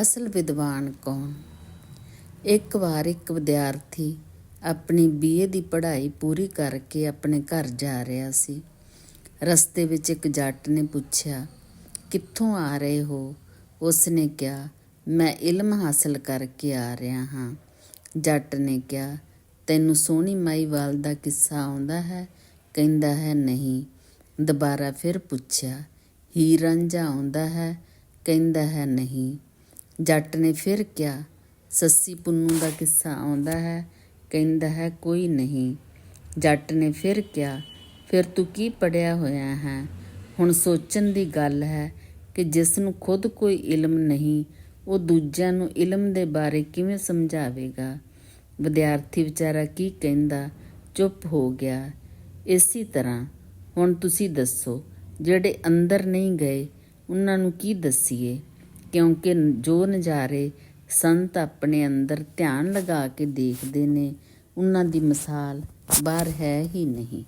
ਅਸਲ ਵਿਦਵਾਨ ਕੌਣ? ਇੱਕ ਵਾਰ ਇੱਕ ਵਿਦਿਆਰਥੀ ਆਪਣੀ ਬੀਏ ਦੀ ਪੜ੍ਹਾਈ ਪੂਰੀ ਕਰਕੇ ਆਪਣੇ ਘਰ ਜਾ ਰਿਹਾ ਸੀ। ਰਸਤੇ ਵਿੱਚ ਇੱਕ ਜੱਟ ਨੇ ਪੁੱਛਿਆ, ਕਿੱਥੋਂ ਆ ਰਹੇ ਹੋ? ਉਸ ਨੇ ਕਿਹਾ, ਮੈਂ ਇਲਮ ਹਾਸਲ ਕਰਕੇ ਆ ਰਿਹਾ ਹਾਂ। ਜੱਟ ਨੇ ਕਿਹਾ, ਤੈਨੂੰ ਸੋਹਣੀ ਮਾਈਵਾਲ ਦਾ ਕਿੱਸਾ ਆਉਂਦਾ ਹੈ? ਕਹਿੰਦਾ ਹੈ, ਨਹੀਂ। ਦੁਬਾਰਾ ਫਿਰ ਪੁੱਛਿਆ, ਹੀਰ ਰਾਂਝਾ ਆਉਂਦਾ ਹੈ? ਕਹਿੰਦਾ ਹੈ, ਨਹੀਂ। ਜੱਟ ਨੇ ਫਿਰ ਕਿਹਾ, ਸੱਸੀ ਪੁੰਨੂ ਦਾ ਕਿੱਸਾ ਆਉਂਦਾ ਹੈ, ਕਹਿੰਦਾ ਹੈ, ਕੋਈ ਨਹੀਂ। ਜੱਟ ਨੇ ਫਿਰ ਕਿਹਾ, ਫਿਰ ਤੂੰ ਕੀ ਪੜਿਆ ਹੋਇਆ ਹੈ? ਹੁਣ ਸੋਚਣ ਦੀ ਗੱਲ ਹੈ ਕਿ ਜਿਸ ਨੂੰ ਖੁਦ ਕੋਈ ਇਲਮ ਨਹੀਂ, ਉਹ ਦੂਜਿਆਂ ਨੂੰ ਇਲਮ ਦੇ ਬਾਰੇ ਕਿਵੇਂ ਸਮਝਾਵੇਗਾ? ਵਿਦਿਆਰਥੀ ਵਿਚਾਰਾ ਕੀ ਕਹਿੰਦਾ? ਚੁੱਪ ਹੋ ਗਿਆ। ਇਸੇ ਤਰ੍ਹਾਂ, ਹੁਣ ਤੁਸੀਂ ਦੱਸੋ, ਜਿਹੜੇ ਅੰਦਰ ਨਹੀਂ ਗਏ, ਉਹਨਾਂ ਨੂੰ ਕੀ ਦਸੀਏ? ਕਿਉਂਕਿ ਜੋ ਨਜ਼ਾਰੇ ਸੰਤ ਆਪਣੇ ਅੰਦਰ ਧਿਆਨ ਲਗਾ ਕੇ ਦੇਖਦੇ ਨੇ, ਉਹਨਾਂ ਦੀ ਮਿਸਾਲ ਬਾਹਰ ਹੈ ਹੀ ਨਹੀਂ।